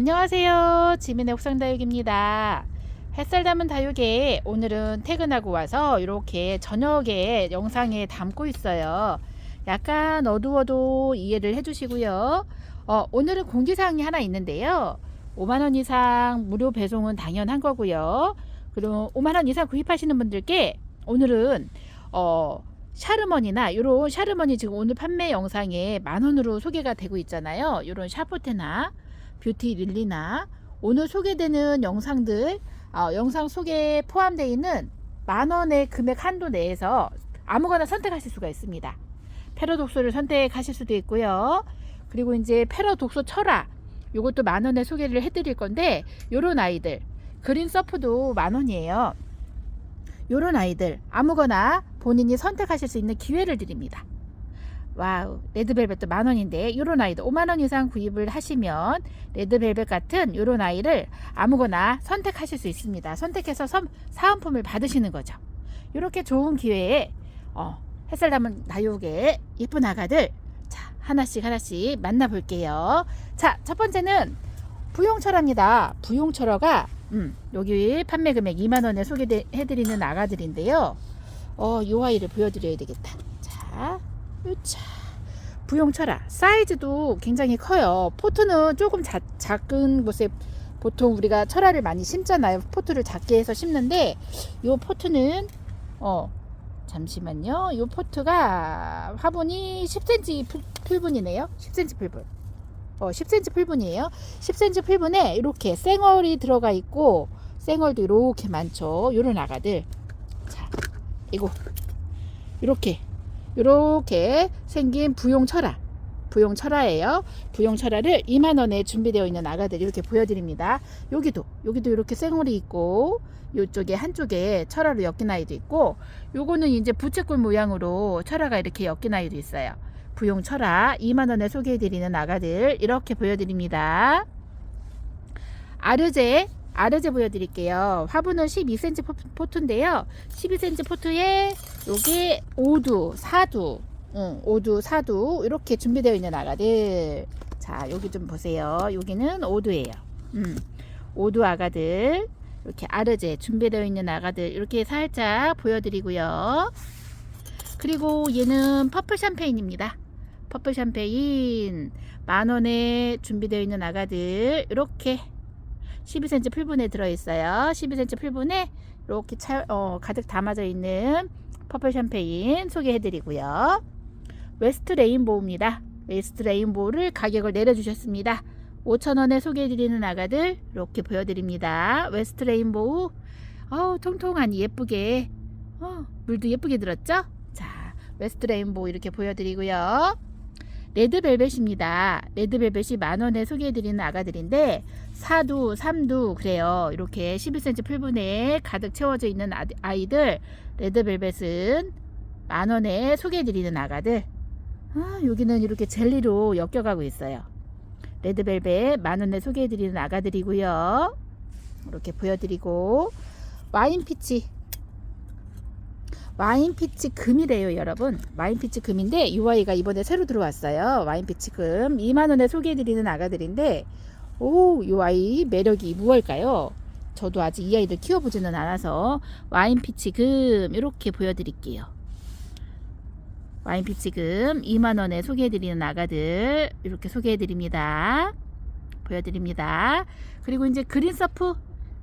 안녕하세요. 지민의 옥상 다육입니다. 햇살 담은 다육에 오늘은 퇴근하고 와서 이렇게 저녁에 영상에 담고 있어요. 약간 어두워도 이해를 해주시고요. 어, 오늘은 공지사항이 하나 있는데요. 5만원 이상 무료 배송은 당연한 거고요. 그리고 5만원 이상 구입하시는 분들께 오늘은 어, 샤르머니나 요런 샤르머니 지금 오늘 판매 영상에 만원으로 소개가 되고 있잖아요. 요런 샤포테나 뷰티 릴리나 오늘 소개되는 영상들 어, 영상 속에 포함되어 있는 만원의 금액 한도 내에서 아무거나 선택하실 수가 있습니다. 패러독소를 선택하실 수도 있고요. 그리고 이제 패러독소 철화 요것도 만원에 소개를 해드릴 건데 요런 아이들 그린 서프도 만원이에요. 요런 아이들 아무거나 본인이 선택하실 수 있는 기회를 드립니다. 와우 레드벨벳도 만원인데 요런 아이들 5만원 이상 구입을 하시면 레드벨벳 같은 요런 아이를 아무거나 선택하실 수 있습니다. 선택해서 섬, 사은품을 받으시는 거죠. 이렇게 좋은 기회에 어, 햇살 담은 다육의 예쁜 아가들 자 하나씩 하나씩 만나볼게요. 자 첫 번째는 부용철화입니다. 부용철화가 음, 여기 판매 금액 2만원에 소개해드리는 아가들인데요. 어, 요 아이를 보여드려야 되겠다. 자 으차. 부용철화 사이즈도 굉장히 커요. 포트는 조금 자, 작은 곳에 보통 우리가 철화를 많이 심잖아요. 포트를 작게 해서 심는데 요 포트는 어 잠시만요. 요 포트가 화분이 10cm 풀, 풀분이네요. 10cm 풀분. 어 10cm 풀분이에요. 10cm 풀분에 이렇게 생얼이 들어가 있고 생얼도 이렇게 많죠. 요런 아가들. 자 이거. 이렇게 이렇게 생긴 부용 철화 부용 철화예요. 부용 철화를 2만 원에 준비되어 있는 아가들 이렇게 보여드립니다. 여기도 여기도 이렇게 생얼이 있고 이쪽에 한쪽에 철화로 엮인 아이도 있고 요거는 이제 부채꼴 모양으로 철화가 이렇게 엮인 아이도 있어요. 부용 철화 2만 원에 소개해드리는 아가들 이렇게 보여드립니다. 아르제 아르제 보여드릴게요. 화분은 12cm 포트인데요. 12cm 포트에 여기 5두, 4두, 응, 5두, 4두 이렇게 준비되어 있는 아가들. 자, 여기 좀 보세요. 여기는 5두예요. 음, 5두 아가들. 이렇게 아르제 준비되어 있는 아가들 이렇게 살짝 보여드리고요. 그리고 얘는 퍼플 샴페인입니다. 퍼플 샴페인 만원에 준비되어 있는 아가들 이렇게 12cm 풀분에 들어있어요. 12cm 풀분에 이렇게 차, 어, 가득 담아져 있는 퍼플 샴페인 소개해드리고요. 웨스트 레인보우입니다. 웨스트 레인보우를 가격을 내려주셨습니다. 5,000원에 소개해드리는 아가들 이렇게 보여드립니다. 웨스트 레인보우 어 통통하니 예쁘게 어, 물도 예쁘게 들었죠? 자 웨스트 레인보우 이렇게 보여드리고요. 레드벨벳입니다. 레드벨벳이 만원에 소개해드리는 아가들인데 4두, 3두 그래요. 이렇게 11cm 풀분에 가득 채워져 있는 아이들 레드벨벳은 만원에 소개해드리는 아가들 아, 여기는 이렇게 젤리로 엮여가고 있어요. 레드벨벳 만원에 소개해드리는 아가들이고요. 이렇게 보여드리고 와인피치 와인피치 금이래요 여러분. 와인피치 금인데 이 아이가 이번에 새로 들어왔어요. 와인피치 금. 2만원에 소개해드리는 아가들인데 오이 아이 매력이 무엇일까요? 저도 아직 이 아이들 키워보지는 않아서 와인피치 금 이렇게 보여드릴게요. 와인피치 금 2만원에 소개해드리는 아가들 이렇게 소개해드립니다. 보여드립니다. 그리고 이제 그린서프.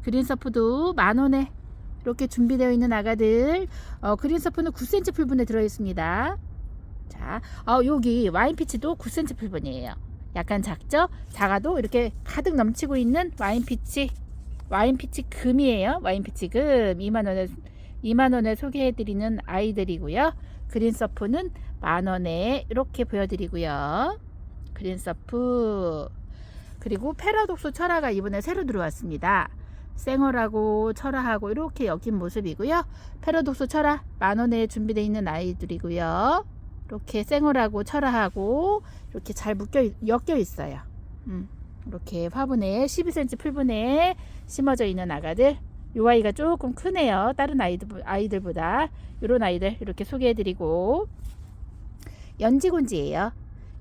그린서프도 만원에 이렇게 준비되어 있는 아가들 어, 그린 서프는 9cm 풀분에 들어있습니다. 자 어, 여기 와인 피치도 9cm 풀분이에요. 약간 작죠? 작아도 이렇게 가득 넘치고 있는 와인 피치 와인 피치 금이에요. 와인 피치 금. 2만 원에 2만 원에 소개해 드리는 아이들이고요. 그린 서프는 만 원에 이렇게 보여 드리고요. 그린 서프. 그리고 패러독소 철화가 이번에 새로 들어왔습니다 생얼하고 철화하고 이렇게 엮인 모습이고요. 패러독스 철화 만원에 준비되어 있는 아이들이고요. 이렇게 생얼하고 철화하고 이렇게 잘 묶여 엮여 있어요. 음, 이렇게 화분에 12cm 풀분에 심어져 있는 아가들. 이 아이가 조금 크네요. 다른 아이들 아이들보다 이런 아이들 이렇게 소개해드리고 연지곤지예요.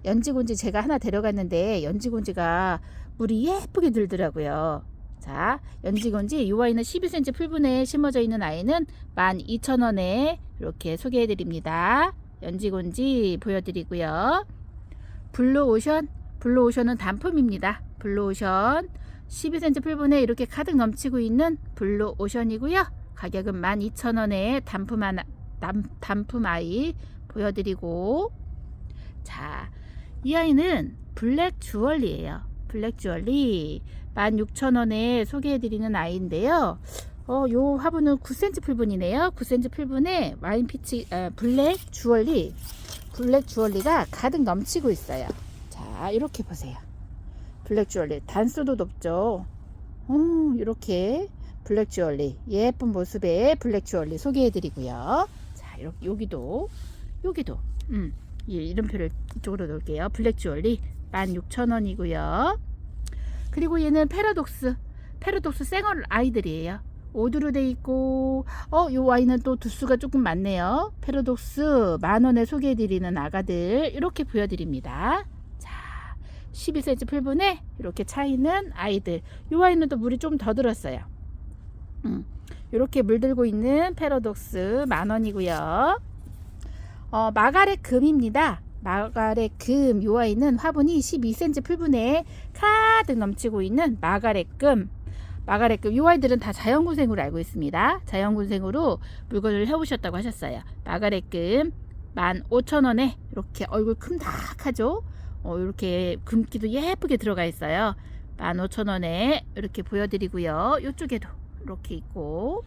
연지곤지 제가 하나 데려갔는데 연지곤지가 물이 예쁘게 들더라고요. 자, 연지곤지 이 아이는 12cm 풀분에 심어져 있는 아이는 12,000원에 이렇게 소개해 드립니다. 연지곤지 보여드리고요. 블루오션, 블루오션은 단품입니다. 블루오션 12cm 풀분에 이렇게 가득 넘치고 있는 블루오션이고요. 가격은 12,000원에 단품 하나, 단, 단품 아이 보여드리고 자, 이 아이는 블랙 주얼리예요. 블랙 주얼리 16,000원에 소개해드리는 아이인데요. 어, 요 화분은 9cm 풀분이네요. 9cm 풀분에 와인 피치, 아, 블랙 주얼리, 블랙 주얼리가 가득 넘치고 있어요. 자, 이렇게 보세요. 블랙 주얼리 단수도 높죠. 어, 이렇게 블랙 주얼리 예쁜 모습의 블랙 주얼리 소개해드리고요. 자, 이렇게 여기도 여기도 음, 이 이름표를 이쪽으로 놓을게요. 블랙 주얼리 16,000원이고요. 그리고 얘는 패러독스 패러독스 생얼 아이들이에요. 오드로 돼 있고 어, 요 아이는 또 두수가 조금 많네요. 패러독스 만 원에 소개해드리는 아가들 이렇게 보여드립니다. 자, 12cm 풀분에 이렇게 차 있는 아이들. 요 아이는 또 물이 좀 더 들었어요. 음, 이렇게 물들고 있는 패러독스 만 원이고요. 어, 마가렛 금입니다. 마가렛 금. 요 아이는 화분이 12cm 풀분에 가득 넘치고 있는 마가렛 금. 마가렛 금. 요 아이들은 다 자연군생으로 알고 있습니다. 자연군생으로 물건을 해오셨다고 하셨어요. 마가렛 금. 15,000원에 이렇게 얼굴 큼닥하죠? 어, 이렇게 금기도 예쁘게 들어가 있어요. 15,000원에 이렇게 보여드리고요. 이쪽에도 이렇게 있고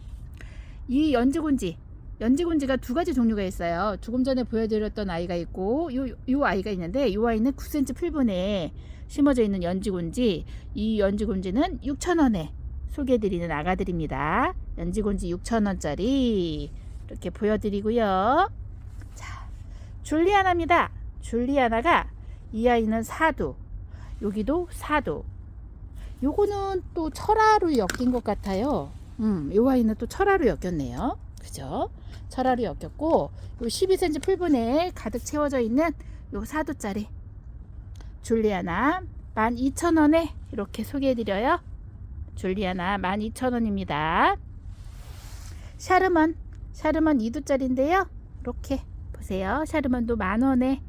이 연지곤지 연지곤지가 두 가지 종류가 있어요. 조금 전에 보여드렸던 아이가 있고 요, 요 아이가 있는데 요 아이는 9cm 풀분에 심어져 있는 연지곤지 이 연지곤지는 6,000원에 소개해드리는 아가들입니다. 연지곤지 6,000원짜리 이렇게 보여드리고요. 자, 줄리아나입니다. 줄리아나가 이 아이는 사두 여기도 사두 요거는 또 철화로 엮인 것 같아요. 음, 요 아이는 또 철화로 엮였네요. 그죠? 철화로 엮였고, 요 12cm 풀분에 가득 채워져 있는 요 사두짜리 줄리아나 12,000원에 이렇게 소개해드려요. 줄리아나 12,000원입니다. 샤르먼, 샤르먼 2두짜리인데요. 이렇게 보세요. 샤르먼도 만원에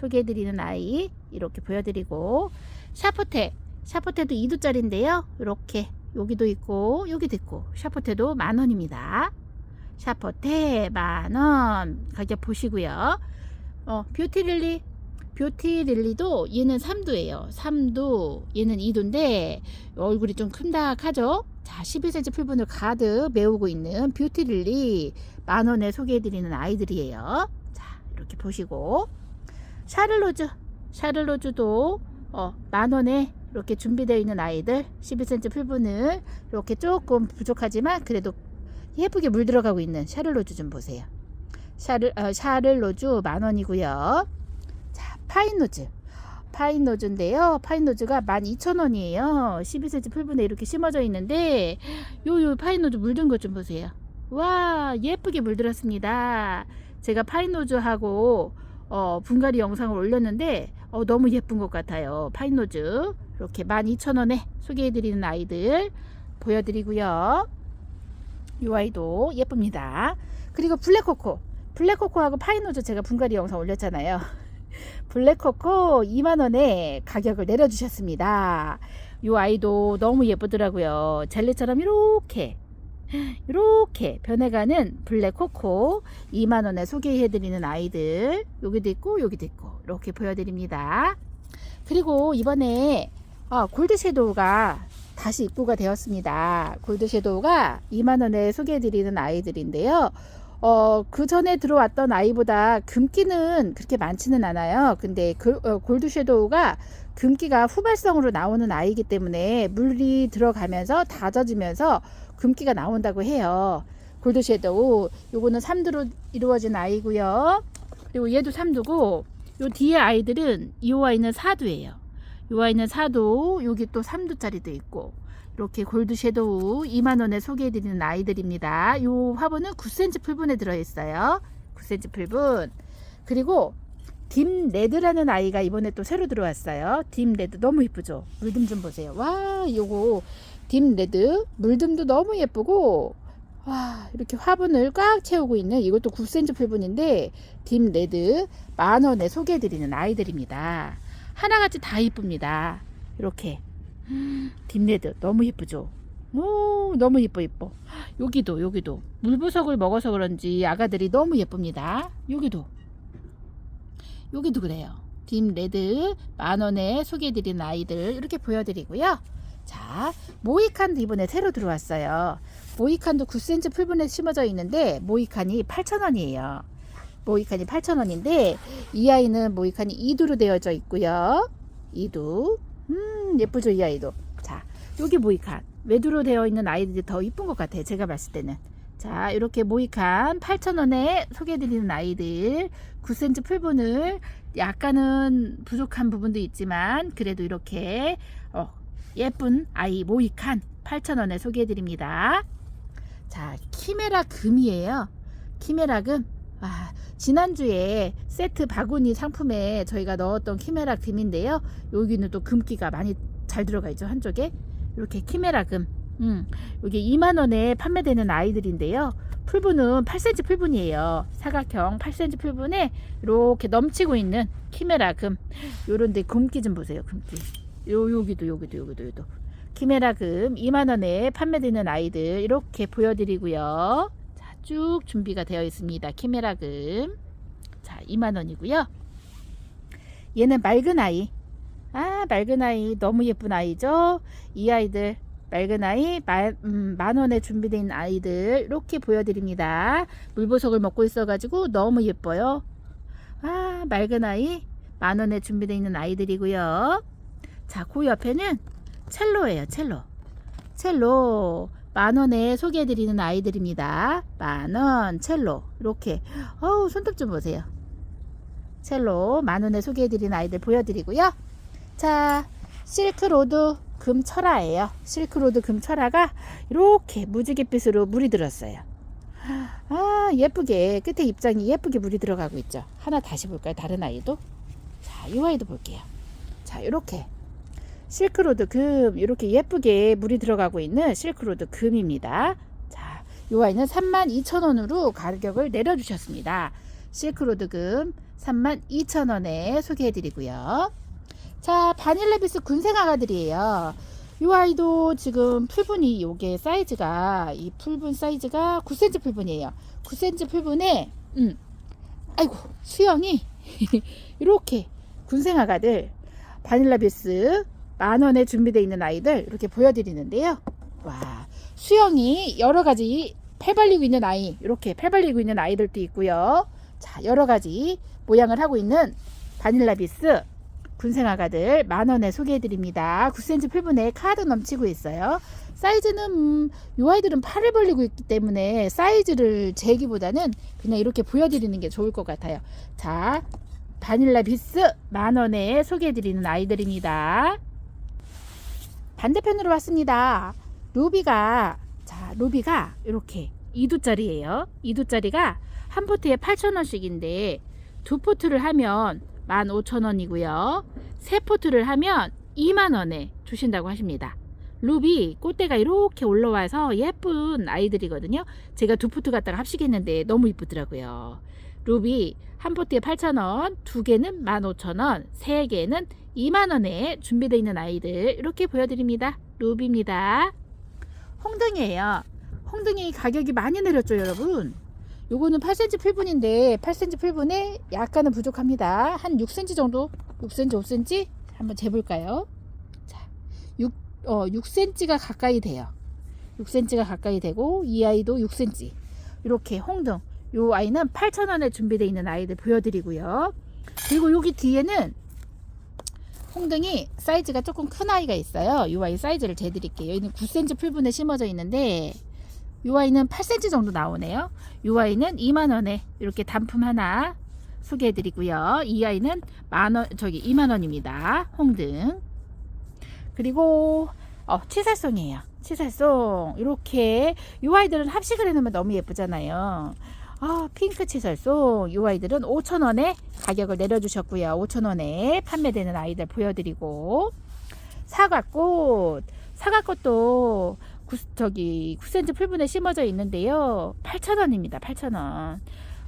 소개해드리는 아이 이렇게 보여드리고 샤프테 샤프테도 2두짜리인데요. 이렇게 여기도 있고 여기도 있고 샤프테도 만원입니다. 샤프테 만원 가격 보시고요. 어, 뷰티릴리 뷰티릴리도 얘는 3두예요. 3두 얘는 2두인데 얼굴이 좀 큼닥하죠. 자 12cm 풀분을 가득 메우고 있는 뷰티릴리 만원에 소개해드리는 아이들이에요. 자 이렇게 보시고 샤를로즈 샤를로즈도 어, 만원에 이렇게 준비되어 있는 아이들 12cm 풀분을 이렇게 조금 부족하지만 그래도 예쁘게 물 들어가고 있는 샤를로즈 좀 보세요. 샤를, 어, 샤를로즈 만 원이고요. 자, 파인노즈. 파인노즈인데요. 파인노즈가 12,000원이에요. 12cm 풀분에 이렇게 심어져 있는데 요, 요 파인노즈 물든 것 좀 보세요. 와, 예쁘게 물들었습니다. 제가 파인노즈하고 어, 분갈이 영상을 올렸는데 어, 너무 예쁜 것 같아요. 파인노즈 이렇게 12,000원에 소개해드리는 아이들 보여드리고요. 이 아이도 예쁩니다. 그리고 블랙코코 블랙코코하고 파인노즈 제가 분갈이 영상 올렸잖아요. 블랙코코 2만원에 가격을 내려주셨습니다. 이 아이도 너무 예쁘더라고요. 젤리처럼 이렇게 이렇게 변해가는 블랙코코 2만원에 소개해드리는 아이들 여기도 있고 여기도 있고 이렇게 보여드립니다 그리고 이번에 어, 골드 섀도우가 다시 입고가 되었습니다 골드 섀도우가 2만원에 소개해드리는 아이들인데요 어, 그 전에 들어왔던 아이보다 금기는 그렇게 많지는 않아요 근데 그, 어, 골드 섀도우가 금기가 후발성으로 나오는 아이이기 때문에 물이 들어가면서 다져지면서 금기가 나온다고 해요. 골드 섀도우 요거는 3두로 이루어진 아이고요. 그리고 얘도 3두고 요 뒤에 아이들은 이 아이는 4두예요. 요 아이는 4두 여기 또 3두짜리도 있고 이렇게 골드 섀도우 2만원에 소개해드리는 아이들입니다. 요 화분은 9cm 풀분에 들어있어요. 9cm 풀분 그리고 딥레드라는 아이가 이번에 또 새로 들어왔어요. 딥레드 너무 예쁘죠? 물듬 좀 보세요. 와, 요거 딥레드 물듬도 너무 예쁘고 와, 이렇게 화분을 꽉 채우고 있는 이것도 9cm 풀분인데 딥레드 만 원에 소개해 드리는 아이들입니다. 하나같이 다 이쁩니다. 이렇게 음, 딥레드 너무 예쁘죠? 오, 너무 예뻐 예뻐. 여기도 여기도 물부석을 먹어서 그런지 아가들이 너무 예쁩니다. 여기도 여기도 그래요. 딥레드 만원에 소개해드린 아이들 이렇게 보여드리고요. 자, 모이칸도 이번에 새로 들어왔어요. 모이칸도 9cm 풀분에 심어져 있는데 모이칸이 8,000원이에요. 모이칸이 8,000원인데 이 아이는 모이칸이 2두로 되어져 있고요. 2두. 음, 예쁘죠, 이 아이도. 자, 여기 모이칸. 외두로 되어 있는 아이들이 더 이쁜 것 같아요. 제가 봤을 때는. 자, 이렇게 모이칸 8,000원에 소개해드리는 아이들 9cm 풀분을 약간은 부족한 부분도 있지만 그래도 이렇게 어, 예쁜 아이 모이칸 8,000원에 소개해드립니다. 자, 키메라 금이에요. 키메라 금. 아, 지난주에 세트 바구니 상품에 저희가 넣었던 키메라 금인데요. 여기는 또 금기가 많이 잘 들어가 있죠. 한쪽에. 이렇게 키메라 금. 음, 이게 2만원에 판매되는 아이들인데요. 풀분은 8cm 풀분이에요. 사각형 8cm 풀분에 이렇게 넘치고 있는 키메라 금. 요런데 금기 좀 보세요. 금기. 요, 여기도, 여기도, 여기도, 여기도. 키메라 금 2만원에 판매되는 아이들 이렇게 보여드리고요. 자, 쭉 준비가 되어 있습니다. 키메라 금. 자, 2만원이고요. 얘는 맑은 아이. 아, 맑은 아이. 너무 예쁜 아이죠? 이 아이들 맑은 아이 만, 음, 만 원에 있는 아이들 이렇게 보여드립니다. 물보석을 먹고 있어가지고 너무 예뻐요. 아 맑은 아이 만 원에 준비되어 있는 아이들이고요. 자, 그 옆에는 첼로예요. 첼로. 첼로 만 원에 소개해드리는 아이들입니다. 만원 첼로 이렇게 어우 손톱 좀 보세요. 첼로 만 원에 소개해드리는 아이들 보여드리고요. 자 실크로드 금철화예요. 실크로드 금철화가 이렇게 무지갯빛으로 물이 들었어요. 아 예쁘게 끝에 입장이 예쁘게 물이 들어가고 있죠. 하나 다시 볼까요? 다른 아이도 자, 이 아이도 볼게요. 자, 이렇게 실크로드 금 이렇게 예쁘게 물이 들어가고 있는 실크로드 금입니다. 자, 이 아이는 32,000원으로 가격을 내려주셨습니다. 실크로드 금 32,000원에 소개해드리고요. 자, 바닐라비스 군생 아가들이에요. 이 아이도 지금 풀분이 요게 사이즈가 이 풀분 사이즈가 9cm 풀분이에요. 9cm 풀분에 음 아이고 수영이 이렇게 군생아가들 바닐라비스 만 원에 준비되어 있는 아이들 이렇게 보여드리는데요. 와 수영이 여러 가지 팔 벌리고 있는 아이 이렇게 팔 벌리고 있는 아이들도 있고요. 자 여러 가지 모양을 하고 있는 바닐라비스 군생아가들 만 원에 소개해드립니다. 9cm 풀분에 카드 넘치고 있어요. 사이즈는 음, 이 아이들은 팔을 벌리고 있기 때문에 사이즈를 재기보다는 그냥 이렇게 보여드리는 게 좋을 것 같아요. 자, 바닐라 비스 만 원에 소개해드리는 아이들입니다. 반대편으로 왔습니다. 루비가 자 루비가 이렇게 2두짜리예요. 2두짜리가 한 포트에 8,000원씩인데 두 포트를 하면 15,000원이고요. 세 포트를 하면 2만원에 주신다고 하십니다. 루비 꽃대가 이렇게 올라와서 예쁜 아이들이거든요. 제가 두 포트 갖다가 합식했는데 너무 이쁘더라고요. 루비 한 포트에 8,000원, 두 개는 15,000원, 세 개는 2만원에 준비되어 있는 아이들 이렇게 보여드립니다. 루비입니다. 홍등이에요. 홍등이 가격이 많이 내렸죠, 여러분. 요거는 8cm 풀분인데 8cm 풀분에 약간은 부족합니다. 한 6cm 정도, 6cm, 5cm 한번 재볼까요? 자, 6, 어, 6cm가 가까이 돼요. 6cm가 가까이 되고 이 아이도 6cm. 이렇게 홍등. 요 아이는 8,000원에 준비되어 있는 아이들 보여드리고요. 그리고 여기 뒤에는 홍등이 사이즈가 조금 큰 아이가 있어요. 이 아이 사이즈를 재드릴게요. 여기는 9cm 풀분에 심어져 있는데 이 아이는 8cm 정도 나오네요. 이 아이는 2만원에 이렇게 단품 하나 소개해드리고요. 이 아이는 만원, 저기 2만원입니다. 홍등. 그리고, 어, 치살송이에요. 치살송. 이렇게, 이 아이들은 합식을 해놓으면 너무 예쁘잖아요. 아, 핑크 치설송 이 아이들은 5,000원에 가격을 내려주셨고요. 5,000원에 판매되는 아이들 보여드리고 사과꽃 사과꽃도 구, 저기 9cm 풀분에 심어져 있는데요. 8,000원입니다. 8,000원.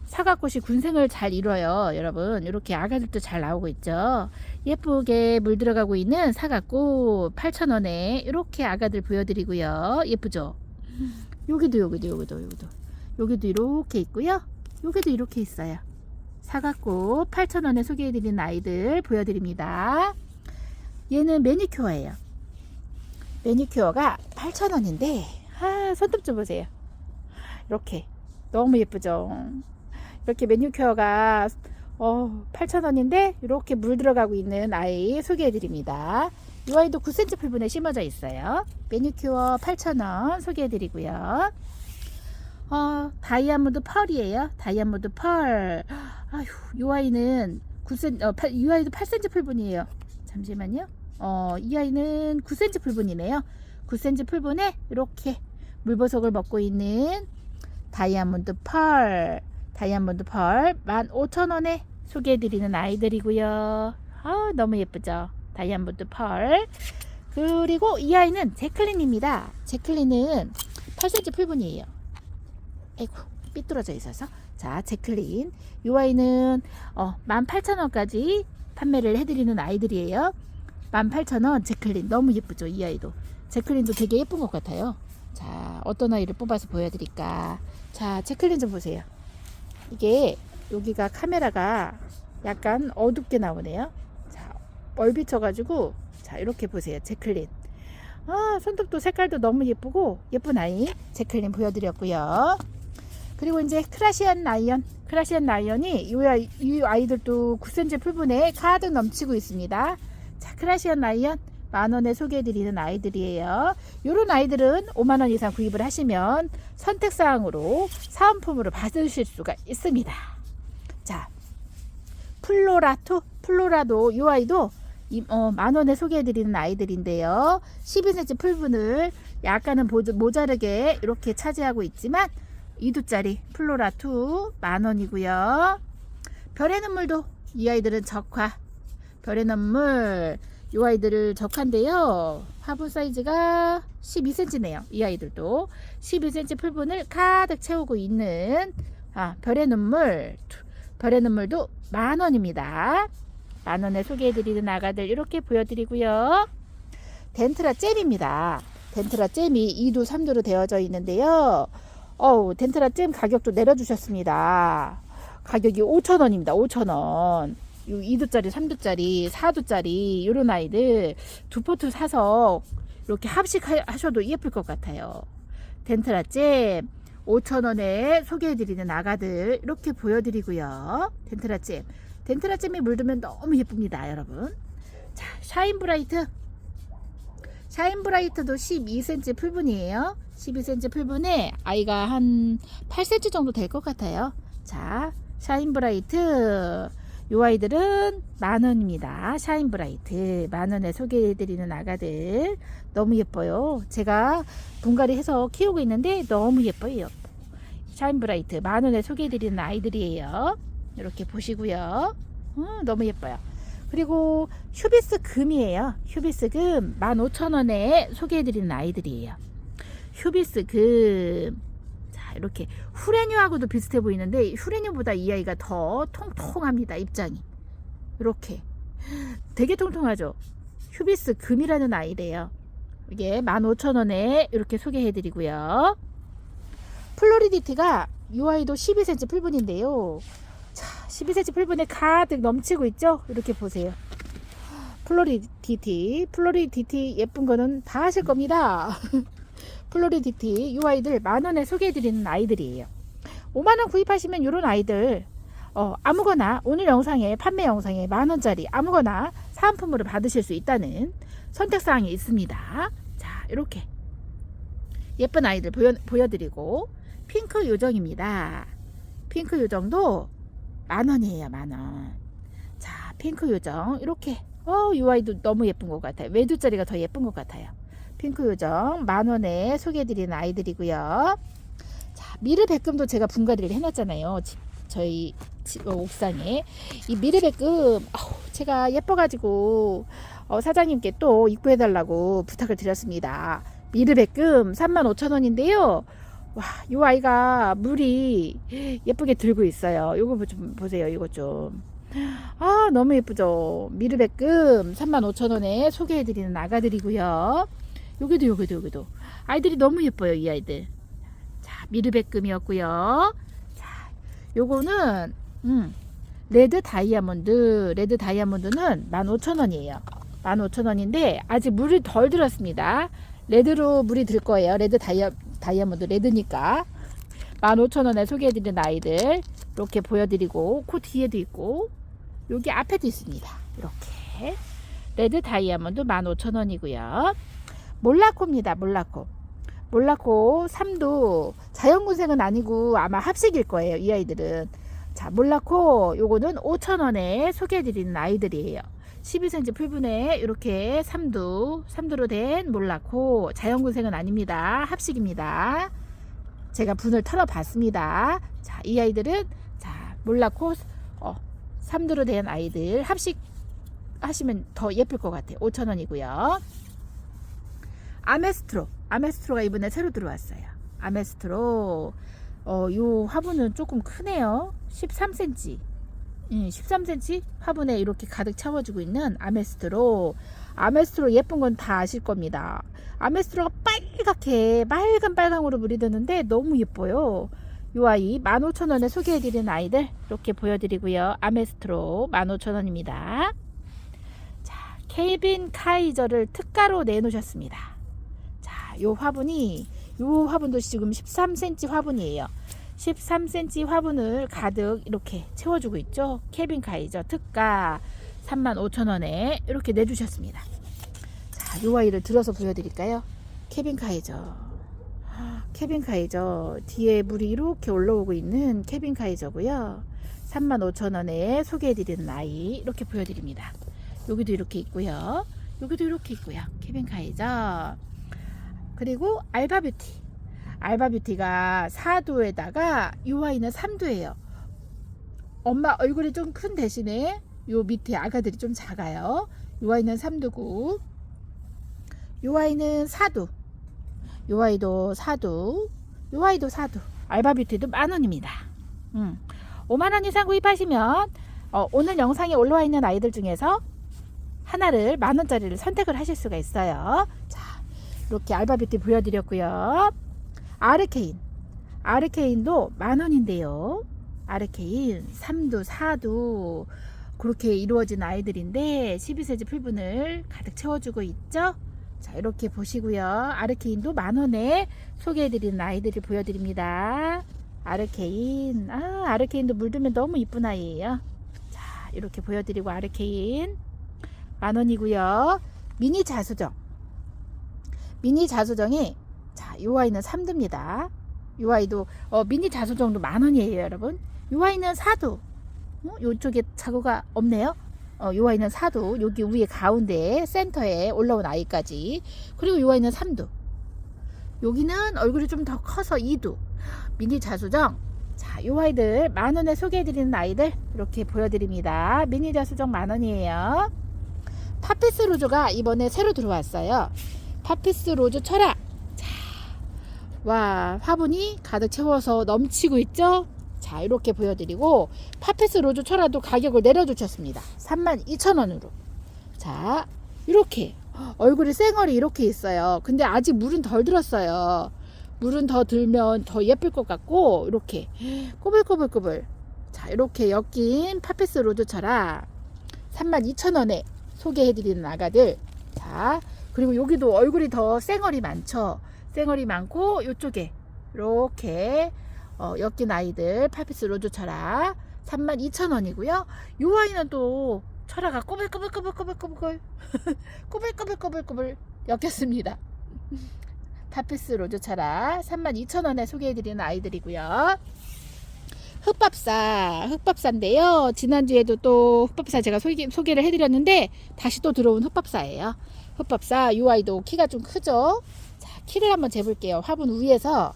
사과꽃이 군생을 잘 이뤄요. 여러분 이렇게 아가들도 잘 나오고 있죠. 예쁘게 물 들어가고 있는 사과꽃 8,000원에 이렇게 아가들 보여드리고요. 예쁘죠? 여기도 여기도 여기도 여기도 여기도 이렇게 있고요. 여기도 이렇게 있어요. 사과꽃 8,000원에 소개해드린 아이들 보여드립니다. 얘는 매니큐어예요. 매니큐어가 8,000원인데 아, 손톱 좀 보세요. 이렇게 너무 예쁘죠. 이렇게 매니큐어가 어, 8,000원인데 이렇게 물 들어가고 있는 아이 소개해드립니다. 이 아이도 9cm 풀분에 심어져 있어요. 매니큐어 8,000원 소개해드리고요. 어, 다이아몬드 펄이에요. 다이아몬드 펄. 아휴, 이 아이는 9cm, 어, 8, 이 아이도 8cm 풀분이에요. 잠시만요. 어, 이 아이는 9cm 풀분이네요. 9cm 풀분에 이렇게 물보석을 먹고 있는 다이아몬드 펄. 다이아몬드 펄 15,000원에 소개해드리는 아이들이고요. 아, 너무 예쁘죠? 다이아몬드 펄. 그리고 이 아이는 제클린입니다. 제클린은 8cm 풀분이에요. 아이고, 삐뚤어져 있어서. 자, 제클린. 이 아이는 어, 18,000원까지 판매를 해드리는 아이들이에요. 18,000원 제클린. 너무 예쁘죠? 이 아이도. 제클린도 되게 예쁜 것 같아요. 자, 어떤 아이를 뽑아서 보여드릴까? 자, 제클린 좀 보세요. 이게 여기가 카메라가 약간 어둡게 나오네요. 자, 얼비쳐가지고 자 이렇게 보세요. 제클린. 아 손톱도 색깔도 너무 예쁘고 예쁜 아이 제클린 보여드렸고요. 그리고 이제 크라시안 라이언, 크라시안 라이언이 이, 아이, 이 아이들도 9cm 풀분에 가득 넘치고 있습니다. 자, 크라시안 라이언 만 원에 소개해드리는 아이들이에요. 이런 아이들은 5만 원 이상 구입을 하시면 선택 사항으로 사은품으로 받으실 수가 있습니다. 자, 플로라투, 플로라도 이 아이도 이, 어, 만 원에 소개해드리는 아이들인데요. 12cm 풀분을 약간은 모자르게 이렇게 차지하고 있지만 2두짜리 플로라 2 만 원이고요. 별의 눈물도 이 아이들은 적화. 별의 눈물 이 아이들을 적한데요. 화분 사이즈가 12cm네요. 이 아이들도 12cm 풀분을 가득 채우고 있는 아, 별의 눈물 별의 눈물도 만 원입니다. 만 원에 소개해드리는 아가들 이렇게 보여드리고요. 덴트라 잼입니다. 덴트라 잼이 2두, 3두로 되어져 있는데요. 어우, 덴트라 잼 가격도 내려주셨습니다. 가격이 5,000원입니다. 5,000원. 2두짜리, 3두짜리, 4두짜리 이런 아이들 두 포트 사서 이렇게 합식하셔도 예쁠 것 같아요. 덴트라 잼 5,000원에 소개해드리는 아가들 이렇게 보여드리고요. 덴트라 잼. 덴트라 잼이 물들면 너무 예쁩니다, 여러분. 자, 샤인 브라이트. 샤인 브라이트도 12cm 풀분이에요. 12cm 풀분에 아이가 한 8cm 정도 될 것 같아요. 자, 샤인 브라이트. 요 아이들은 만 원입니다. 샤인 브라이트. 만 원에 소개해드리는 아가들. 너무 예뻐요. 제가 분갈이 해서 키우고 있는데 너무 예뻐요. 샤인 브라이트. 만 원에 소개해드리는 아이들이에요. 이렇게 보시고요. 음, 너무 예뻐요. 그리고 휴비스 금이에요. 휴비스 금 15,000원에 소개해드리는 아이들이에요. 휴비스 금. 자, 이렇게 후레뉴하고도 비슷해 보이는데 후레뉴보다 이 아이가 더 통통합니다. 입장이. 이렇게. 되게 통통하죠. 휴비스 금이라는 아이래요. 이게 15,000원에 이렇게 소개해드리고요. 플로리디티가 이 아이도 12cm 풀분인데요. 자, 12cm 풀분에 가득 넘치고 있죠? 이렇게 보세요. 플로리디티, 플로리디티 예쁜 거는 다 하실 겁니다. 플로리디티, 이 아이들 만 원에 소개해드리는 아이들이에요. 5만 원 구입하시면 이런 아이들 어, 아무거나 오늘 영상에 판매 영상에 만 원짜리 아무거나 사은품으로 받으실 수 있다는 선택 사항이 있습니다. 자, 이렇게 예쁜 아이들 보여, 보여드리고 핑크 요정입니다. 핑크 요정도 만 원이에요, 만 원. 자, 핑크 요정 이렇게 어, 이 아이도 너무 예쁜 것 같아요. 외두짜리가 더 예쁜 것 같아요. 핑크 요정 만 원에 소개해드리는 아이들이고요. 자, 미르백금도 제가 분갈이를 해놨잖아요. 집, 저희 집, 어, 옥상에 이 미르백금 제가 예뻐가지고 어, 사장님께 또 입구해달라고 부탁을 드렸습니다. 미르백금 35,000원인데요. 와, 이 아이가 물이 예쁘게 들고 있어요. 요거 좀 보세요. 이거 좀. 아, 너무 예쁘죠? 미르백금 35,000원에 소개해드리는 아가들이고요. 여기도, 여기도, 여기도. 아이들이 너무 예뻐요, 이 아이들. 자, 미르백금이었고요. 자, 요거는, 음, 레드 다이아몬드. 레드 다이아몬드는 15,000원이에요. 15,000원인데, 아직 물이 덜 들었습니다. 레드로 물이 들 거예요. 레드 다이아, 다이아몬드 레드니까. 15,000원에 소개해드린 아이들. 이렇게 보여드리고, 그 뒤에도 있고, 여기 앞에도 있습니다. 이렇게. 레드 다이아몬드 15,000원이고요. 몰라코입니다. 몰라코. 몰라코 3도 자연군생은 아니고 아마 합식일 거예요. 이 아이들은. 자, 몰라코 요거는 5,000원에 소개해드리는 아이들이에요. 12cm 풀분에 이렇게 3두, 3두로 된 몰라코 자연군생은 아닙니다. 합식입니다. 제가 분을 털어봤습니다. 자, 이 아이들은 자, 몰라코 어, 3두로 된 아이들 합식 하시면 더 예쁠 것 같아요. 5,000원이고요. 아메스트로. 아메스트로가 이번에 새로 들어왔어요. 아메스트로. 어, 요 화분은 조금 크네요. 13cm. 음, 13cm 화분에 이렇게 가득 채워주고 있는 아메스트로. 아메스트로 예쁜 건 다 아실 겁니다. 아메스트로가 빨갛게 빨간 빨강으로 물이 드는데 너무 예뻐요. 요 아이 15,000원에 소개해드린 아이들 이렇게 보여드리고요. 아메스트로 15,000원입니다. 자, 케이빈 카이저를 특가로 내놓으셨습니다. 자, 요 화분이 요 화분도 지금 13cm 화분이에요. 13cm 화분을 가득 이렇게 채워주고 있죠. 케빈 카이저 특가 35,000원에 이렇게 내주셨습니다. 자, 요 아이를 들어서 보여드릴까요? 케빈 카이저. 케빈 카이저 뒤에 물이 이렇게 올라오고 있는 케빈 카이저고요. 35,000원에 소개해드리는 아이 이렇게 보여드립니다. 여기도 이렇게 있고요. 여기도 이렇게 있고요. 케빈 카이저. 그리고 알바뷰티. 알바뷰티가 4도에다가 이 아이는 3도예요. 엄마 얼굴이 좀 큰 대신에 요 밑에 아가들이 좀 작아요. 요 아이는 3도고 요 아이는 4도. 요 아이도 4도. 요 아이도 4도. 알바뷰티도 만원입니다. 음. 5만원 이상 구입하시면 어, 오늘 영상에 올라와 있는 아이들 중에서 하나를 만원짜리를 선택을 하실 수가 있어요. 자, 이렇게 알바뷰티 보여드렸고요. 아르케인. 아르케인도 만 원인데요. 아르케인 3도, 4도 그렇게 이루어진 아이들인데 12세지 풀분을 가득 채워주고 있죠. 자, 이렇게 보시고요. 아르케인도 만 원에 소개해드리는 아이들을 보여드립니다. 아르케인. 아, 아르케인도 물들면 너무 이쁜 아이예요. 자, 이렇게 보여드리고 아르케인 만 원이고요. 미니 자수정. 미니 자수정이 자, 이 아이는 3두입니다. 이 아이도 어, 미니 자수 정도 만 원이에요, 여러분. 이 아이는 4두. 어? 이쪽에 자구가 없네요. 어, 요 아이는 4두, 여기 위에 가운데 센터에 올라온 아이까지. 그리고 요 아이는 3두. 여기는 얼굴이 좀 더 커서 2두. 미니 자수정. 자, 요 아이들 만 원에 소개해드리는 아이들 이렇게 보여드립니다. 미니 자수정 만 원이에요. 파피스 로즈가 이번에 새로 들어왔어요. 파피스 로즈 철학. 자, 와, 화분이 가득 채워서 넘치고 있죠? 자, 이렇게 보여드리고, 파피스 로즈 철화도 가격을 내려주셨습니다. 32,000원으로. 자, 이렇게. 얼굴이 쌩얼이 이렇게 있어요. 근데 아직 물은 덜 들었어요. 물은 더 들면 더 예쁠 것 같고, 이렇게. 꼬불꼬불꼬불. 자, 이렇게 엮인 파피스 로즈 철화. 32,000원에 소개해드리는 아가들. 자, 그리고 여기도 얼굴이 더 쌩얼이 많죠. 쌩얼이 많고, 요쪽에. 이렇게. 어, 엮인 아이들 파피스 로즈 철화 32,000원이고요. 요 아이는 또 철화가 꼬불꼬불꼬불꼬불꼬불 꼬불꼬불꼬불꼬불 엮였습니다. 파피스 로즈 철화 32,000원에 소개해드리는 아이들이고요. 흑밥사, 흑밥사인데요. 지난주에도 또 흑밥사 제가 소개, 소개를 해드렸는데 다시 또 들어온 흑밥사예요. 흑밥사 요 아이도 키가 좀 크죠? 자, 키를 한번 재볼게요. 화분 위에서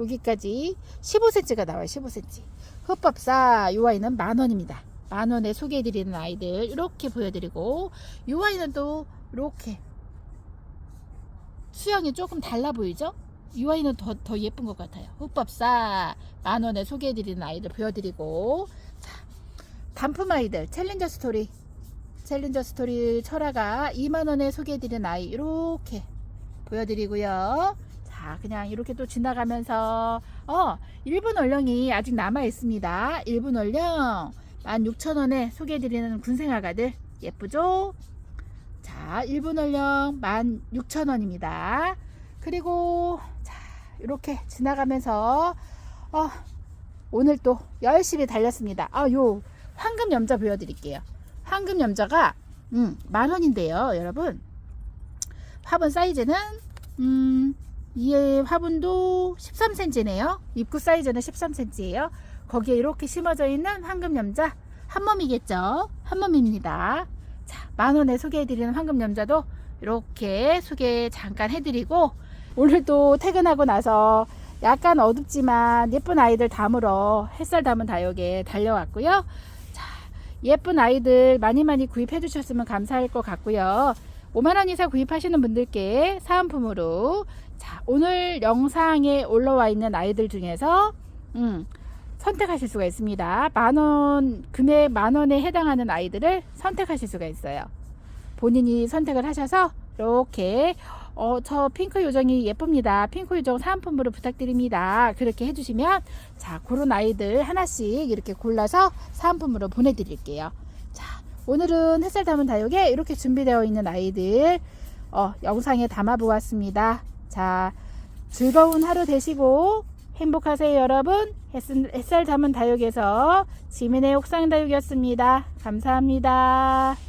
여기까지 15cm가 나와요. 15cm. 흑법사 이 아이는 만 원입니다. 만 원에 소개해드리는 아이들 이렇게 보여드리고 이 아이는 또 이렇게 수영이 조금 달라 보이죠? 이 아이는 더, 더 예쁜 것 같아요. 흑법사 만 원에 소개해드리는 아이들 보여드리고 자 단품 아이들 챌린저 스토리 챌린저 스토리 철화가 2만 원에 소개해드리는 아이 이렇게 보여드리고요. 자 그냥 이렇게 또 지나가면서 어 1분 원령이 아직 남아 있습니다. 1분 원령 16,000원에 소개해드리는 군생아가들 예쁘죠? 자 1분 원령 16,000원입니다. 그리고 자 이렇게 지나가면서 어 오늘 또 열심히 달렸습니다. 아 요 황금 염자 보여드릴게요. 황금 염자가 음, 만 원인데요, 여러분. 화분 사이즈는 음, 이 화분도 13cm네요. 입구 사이즈는 13cm예요. 거기에 이렇게 심어져 있는 황금 염자 한 몸이겠죠. 한 몸입니다. 자, 만 원에 소개해드리는 황금 염자도 이렇게 소개 잠깐 해드리고 오늘도 퇴근하고 나서 약간 어둡지만 예쁜 아이들 담으러 햇살 담은 다육에 달려왔고요. 자, 예쁜 아이들 많이 많이 구입해 주셨으면 감사할 것 같고요. 5만원 이상 구입하시는 분들께 사은품으로 자, 오늘 영상에 올라와 있는 아이들 중에서 음, 선택하실 수가 있습니다. 만원, 금액 만원에 해당하는 아이들을 선택하실 수가 있어요. 본인이 선택을 하셔서 이렇게 어, 저 핑크 요정이 예쁩니다. 핑크 요정 사은품으로 부탁드립니다. 그렇게 해주시면 자 그런 아이들 하나씩 이렇게 골라서 사은품으로 보내드릴게요. 자 오늘은 햇살 담은 다육에 이렇게 준비되어 있는 아이들 어, 영상에 담아 보았습니다. 자 즐거운 하루 되시고 행복하세요 여러분. 햇살 담은 다육에서 지민의 옥상 다육이었습니다. 감사합니다.